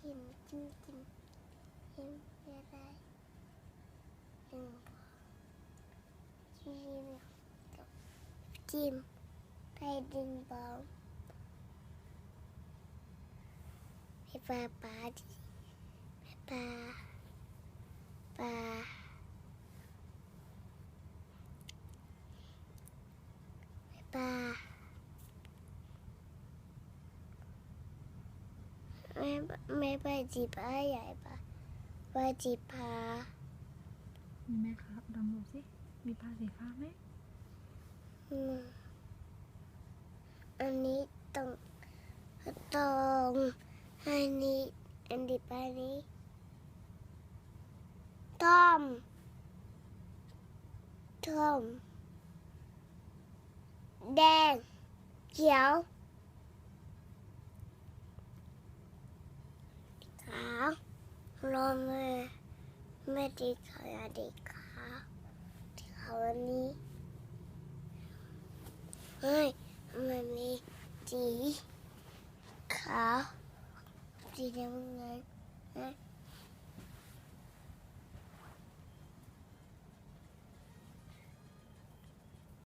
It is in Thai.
กินกินกินอะไรกินจิ้มจิ้มไปดินบอล ไม่แม่ไปจีบปลาใหญ่ปะไปจีบปลามีไหมครับลองดูสิ มีปลาสีฟ้าไหมอืมอันนี้ตรงตรงอันนี้ อันนี้ปนี้ต้มต้มแดงเขียวขาว รอแม่แม่ดีขาวอย่าดีค่ะที่เขาวันนี้เฮ้ยมันมีสีขาวสีน้ำเงินเฮ้ย